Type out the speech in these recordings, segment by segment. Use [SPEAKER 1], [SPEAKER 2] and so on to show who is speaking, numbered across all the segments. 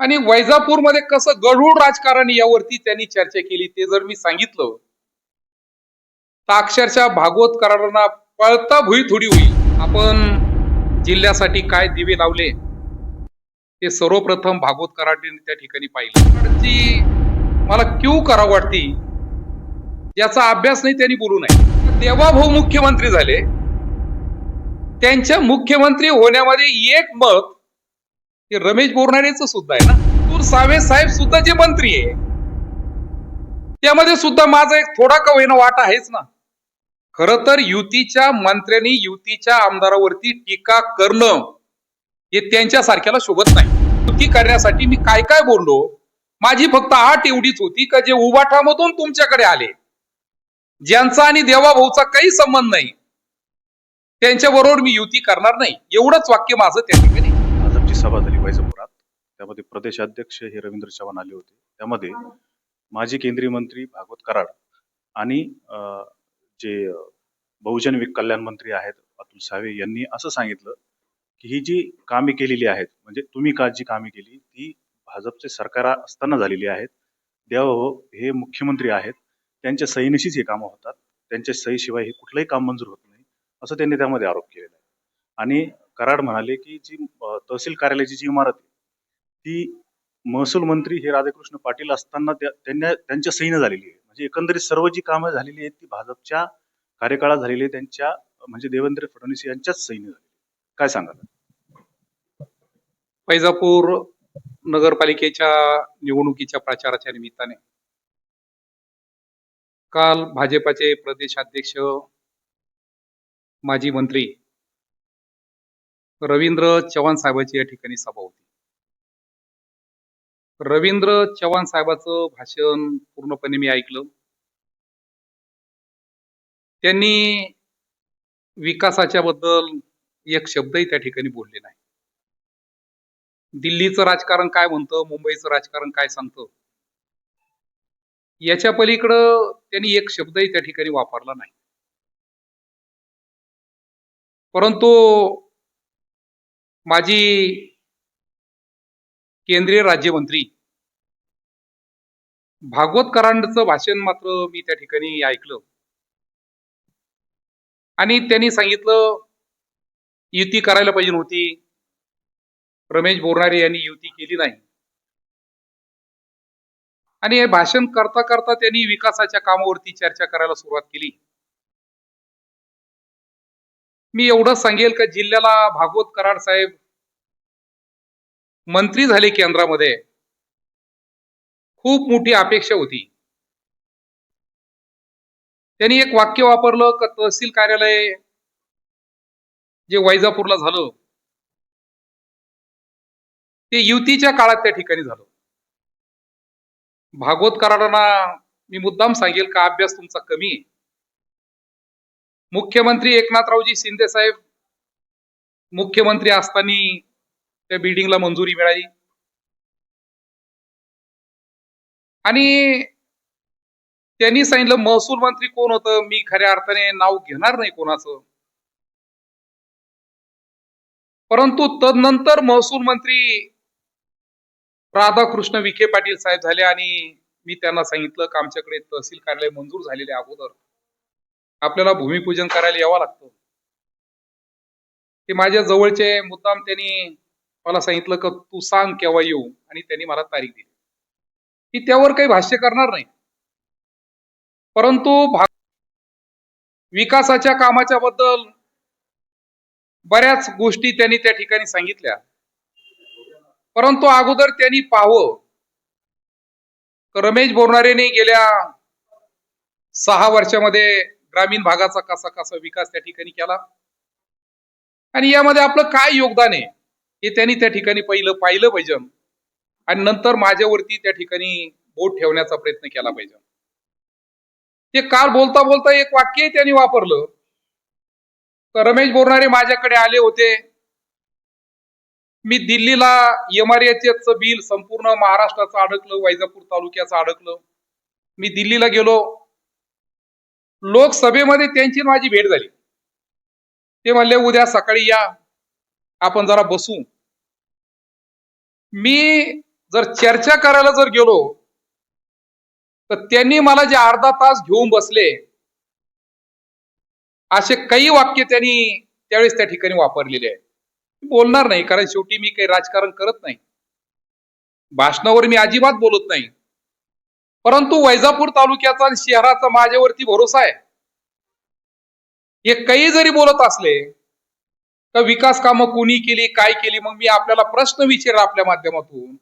[SPEAKER 1] आणि वैजापूरमध्ये कसं गरुड राजकारण यावरती त्यांनी चर्चा केली ते जर मी सांगितलं तर अक्षरशः भागवत करारांना पळता भुई थोडी होईल. आपण जिल्ह्यासाठी काय दिवे लावले ते सर्वप्रथम भागवत कराटेने त्या ठिकाणी पाहिलं. ती मला क्यू करावं वाटती याचा अभ्यास नाही त्यांनी बोलू नये. देवाभाऊ मुख्यमंत्री झाले त्यांच्या मुख्यमंत्री होण्यामध्ये एक मत हे रमेश बोरणारेच सुद्धा आहे ना. तूर सावे साहेब सुद्धा जे मंत्री आहे त्यामध्ये सुद्धा माझा एक थोडा का होईना वाटा आहेच ना. खर तर युतीच्या मंत्र्यांनी युतीच्या आमदारावरती टीका करणं हे त्यांच्या सारख्याला शोभत नाही. युती करण्यासाठी मी काय काय बोललो माझी फक्त आठ एवढीच होती का जे उभाठामधून तुमच्याकडे आले. ज्यांचा आणि देवाभाऊचा काही संबंध नाही त्यांच्या बरोबर मी युती करणार नाही. एवढंच वाक्य माझं त्या ठिकाणी.
[SPEAKER 2] भाजपची सभा झाली वैजापुरात त्यामध्ये प्रदेशाध्यक्ष हे रवींद्र चव्हाण आले होते. त्यामध्ये माजी केंद्रीय मंत्री भागवत कराड आणि जे बहुजन कल्याण मंत्री आहेत अतुल सावे यांनी असं सांगितलं की ही जी कामे केलेली आहेत म्हणजे तुम्ही का जी कामे केली ती भाजपचे सरकार असताना झालेली आहेत. देवाभाऊ हो, हे मुख्यमंत्री आहेत. त्यांच्या सहीनिशीच ही कामं होतात. त्यांच्या सहीशिवाय हे कुठलंही काम मंजूर होत नाही असं त्यांनी त्यामध्ये आरोप केलेला आहे. आणि कराड म्हणाले की जी तहसील कार्यालयाची जी इमारत आहे ती महसूल मंत्री हे राधाकृष्ण पाटील असताना त्यांना त्यांच्या सहीनं झालेली आहे. म्हणजे एकंदरीत सर्व जी कामं झालेली आहेत ती भाजपच्या कार्यकाळात झालेली आहे त्यांच्या म्हणजे देवेंद्र फडणवीस यांच्याच सहीनं झालेली काय सांगाल?
[SPEAKER 1] फैजापूर नगरपालिकेच्या निवडणुकीच्या प्रचाराच्या निमित्ताने काल भाजपाचे प्रदेशाध्यक्ष माजी मंत्री रवींद्र चव्हाण साहेबांची या ठिकाणी सभा होती. रवींद्र चव्हाण साहेबाचं भाषण पूर्णपणे मी ऐकलं. त्यांनी विकासाच्या बद्दल एक शब्दही त्या ठिकाणी बोलले नाही. दिल्लीचं राजकारण काय म्हणतं मुंबईचं राजकारण काय सांगतं याच्या पलीकडं त्यांनी एक शब्दही त्या ठिकाणी वापरला नाही. परंतु माजी केंद्रीय राज्यमंत्री भागवत करांडचं भाषण मात्र मी त्या ठिकाणी ऐकलं. आणि त्यांनी सांगितलं युती करायला पाहिजे नव्हती. रमेश बोरणारे यांनी युती केली नाही. आणि हे भाषण करता करता त्यांनी विकासाच्या कामावरती चर्चा करायला सुरुवात केली. मी एवढंच सांगेल का जिल्ह्याला भागवत कराड साहेब मंत्री झाले केंद्रामध्ये. खूप मोठी अपेक्षा होती. त्यांनी एक वाक्य वापरलं का तहसील कार्यालय जे वैजापूरला झालं ते युतीच्या काळात त्या ठिकाणी झालं. भागवत कराडांना मी मुद्दाम सांगेल का अभ्यास तुमचा कमी आहे. मुख्यमंत्री एकनाथरावजी शिंदे साहेब मुख्यमंत्री असताना त्या बिल्डिंगला मंजुरी मिळाली. आणि त्यांनी सांगितलं महसूल मंत्री कोण होतं? मी खऱ्या अर्थाने नाव घेणार नाही कोणाचं. परंतु तदनंतर महसूल मंत्री राधाकृष्ण विखे पाटील साहेब झाले आणि मी त्यांना सांगितलं की आमच्याकडे तहसील कार्यालय मंजूर झालेले अगोदर आपल्याला भूमिपूजन करायला यावं लागतं. ते माझ्या जवळचे मुद्दाम त्यांनी मला सांगितलं की तू सांग केव्हा येऊ आणि त्यांनी मला तारीख दिली. की त्यावर काही भाष्य करणार नाही. परंतु विकासाच्या कामाच्या बद्दल बऱ्याच गोष्टी त्यांनी त्या ठिकाणी सांगितल्या. परंतु अगोदर त्यांनी पाहावं रमेश बोरणारेने गेल्या सहा वर्षामध्ये ग्रामीण भागाचा कसा कसा विकास त्या ठिकाणी केला? आणि यामध्ये आपलं काय योगदान आहे? हे त्यांनी त्या ठिकाणी पहिलं पाहिलं पाहिजे. आणि नंतर माझ्यावरती त्या ठिकाणी बोट ठेवण्याचा प्रयत्न केला पाहिजे. ते काल बोलता बोलता एक वाक्य त्यांनी वापरलं. तर रमेश बोरणारे माझ्याकडे आले होते. मी दिल्लीला एम आर बिल संपूर्ण महाराष्ट्राचं अडकलं वैजापूर तालुक्याचं अडकलं. मी दिल्लीला गेलो. लोकसभेमध्ये त्यांची माझी भेट झाली. ते म्हणले उद्या सकाळी या. आपण जरा बसू. मी जर चर्चा करायला जर गेलो तर त्यांनी मला जे अर्धा तास घेऊन बसले असे काही वाक्य त्यांनी त्यावेळेस त्या ठिकाणी वापरलेले आहे बोलणार नाही कारण शेवटी मी काही राजकारण करत नाही. भाषणावर मी अजिबात बोलत नाही. परंतु वैजापूर तालुक्याचा आणि शहराचा माझ्यावरती भरोसा आहे. हे काही जरी बोलत असले तर विकास कामं कोणी केली काय केली मग मी आपल्याला प्रश्न विचारला आपल्या माध्यमातून.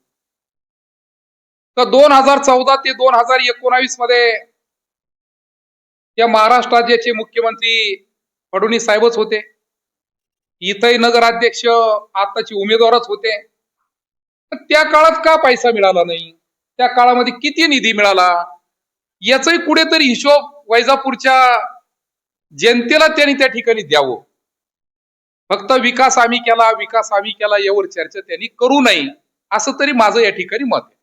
[SPEAKER 1] तर दोन हजार चौदा ते दोन हजार एकोणावीसमध्ये या महाराष्ट्र राज्याचे मुख्यमंत्री फडणवीस साहेबच होते. इथंही नगराध्यक्ष आताचे उमेदवारच होते. तर त्या काळात का पैसा मिळाला नाही? त्या काळामध्ये किती निधी मिळाला? याचाही कुठेतरी हिशोब वैजापूरच्या जनतेला त्यांनी त्या ठिकाणी द्यावं. फक्त विकास आम्ही केला विकास आम्ही केला यावर चर्चा त्यांनी करू नये असं तरी माझं या ठिकाणी मत आहे.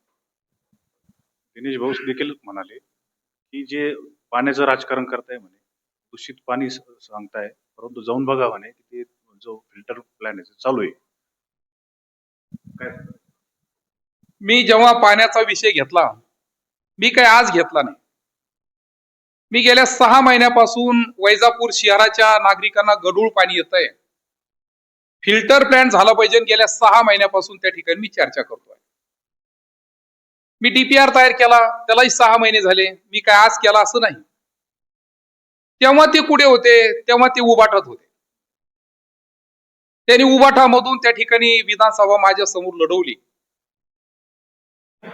[SPEAKER 2] दिनेश भाऊ देखील म्हणाले की जे पाण्याचं राजकारण करताय म्हणे दूषित पाणी सांगताय परंतु जाऊन बघा म्हणे की ते जो फिल्टर प्लॅन आहे चालू आहे. काय?
[SPEAKER 1] मी जेव्हा पाण्याचा विषय घेतला मी काय आज घेतला नाही. मी गेल्या सहा महिन्यापासून वैजापूर शहराच्या नागरिकांना गढूळ पाणी येत आहे फिल्टर प्लॅन झाला पाहिजे गेल्या सहा महिन्यापासून त्या ठिकाणी मी चर्चा करतोय. मी डीपीआर तयार केला त्यालाही सहा महिने झाले मी काय आज केला असं नाही. तेव्हा ते कुठे होते? तेव्हा ते उबाटत होते. त्यांनी उभाटामधून त्या ठिकाणी विधानसभा माझ्यासमोर लढवली.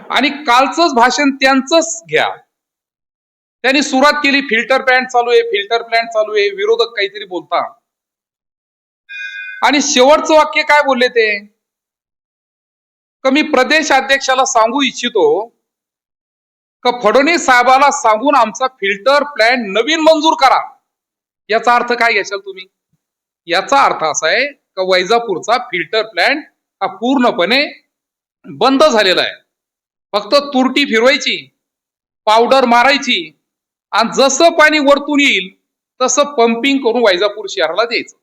[SPEAKER 1] आणि कालचंच भाषण त्यांचंच घ्या. त्यांनी सुरुवात केली फिल्टर प्लॅन्ट चालू आहे फिल्टर प्लॅन्ट चालू आहे विरोधक काहीतरी बोलता. आणि शेवटचं वाक्य काय बोलले ते? का मी प्रदेश अध्यक्षाला सांगू इच्छितो का फडणवीस साहेबाला सांगून आमचा फिल्टर प्लॅन नवीन मंजूर करा. याचा अर्थ काय घ्याल तुम्ही? याचा अर्थ असा आहे का वैजापूरचा फिल्टर प्लॅन हा पूर्णपणे बंद झालेला आहे. फक्त तुरटी फिरवायची पावडर मारायची आणि जसं पाणी वरतून येईल तसं पंपिंग करून वैजापूर शहराला द्यायचं.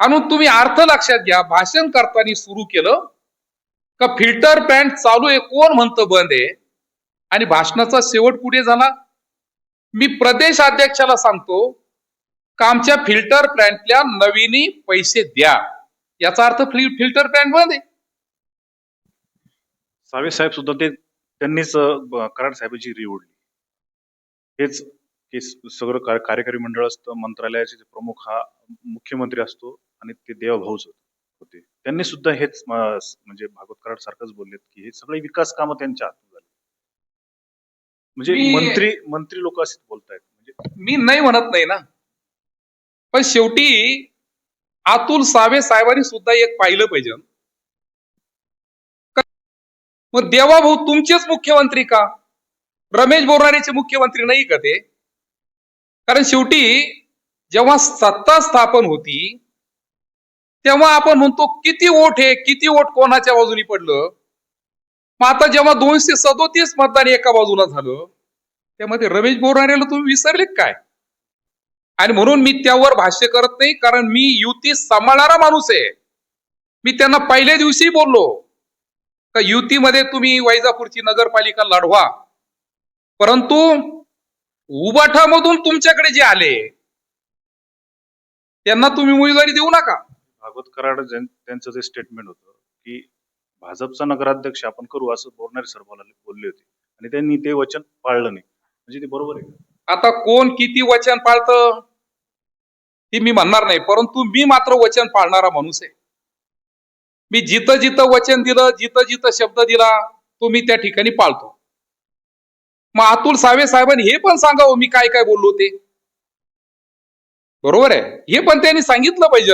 [SPEAKER 1] आणि तुम्ही अर्थ लक्षात घ्या भाषण करताना सुरू केलं का फिल्टर पॅन्ट चालू आहे कोण म्हणतं बंद आहे? आणि भाषणाचा शेवट कुठे झाला? मी प्रदेश अध्यक्षाला सांगतो का आमच्या फिल्टर प्लॅन्टला नवीनी पैसे द्या. याचा अर्थ फिल्टर प्लॅन्ट बंद आहे.
[SPEAKER 2] सावे साहेब सुद्धा ते त्यांनीच कराड साहेबांची री ओढली. हेच हे सगळं का- कार्यकारी मंडळ असतं मंत्रालयाचे जे प्रमुख हा मुख्यमंत्री असतो आणि ते देवाभाऊच होते. त्यांनी सुद्धा हेच म्हणजे भागवत कराड सारखंच बोललेत की हे सगळे विकास कामं त्यांच्या हातून झाले. म्हणजे मंत्री मंत्री लोक असेच बोलतायत. म्हणजे
[SPEAKER 1] मी नाही म्हणत नाही ना. पण शेवटी अतुल सावे साहेबांनी सुद्धा एक पाहिलं पाहिजे. मग देवा भाऊ तुमचेच मुख्यमंत्री का? रमेश बोरणारेचे मुख्यमंत्री नाही का ते? कारण शेवटी जेव्हा सत्ता स्थापन होती तेव्हा आपण म्हणतो किती वोट हे किती वोट कोणाच्या बाजूनी पडलं? मग आता जेव्हा दोनशे सदोतीस मतदान एका बाजूला झालं त्यामध्ये रमेश बोरणारेला तुम्ही विसरले काय? आणि म्हणून मी त्यावर भाष्य करत नाही कारण मी युती सांभाळणारा माणूस आहे. मी त्यांना पहिल्या दिवशी बोललो. का युतीमध्ये तुम्ही वैजापूरची नगरपालिका लढवा. परंतु उबाठामधून तुमच्याकडे जे आले त्यांना तुम्ही उमेदवारी देऊ नका.
[SPEAKER 2] भागवत कराड त्यांचं जे स्टेटमेंट होतं की भाजपचा नगराध्यक्ष आपण करू असं बोरणारे सर बोलले होते. आणि त्यांनी ते वचन पाळलं नाही. म्हणजे ते बरोबर आहे?
[SPEAKER 1] आता कोण किती वचन पाळतं हे मी म्हणणार नाही. परंतु मी मात्र वचन पाळणारा माणूस आहे. मी जिथं जिथं वचन दिलं जिथं जिथं शब्द दिला तो मी त्या ठिकाणी पाळतो. मग अतुल सावे साहेबांनी हे पण सांगावं मी काय काय बोललो ते. बरोबर आहे? हे पण त्यांनी सांगितलं पाहिजे.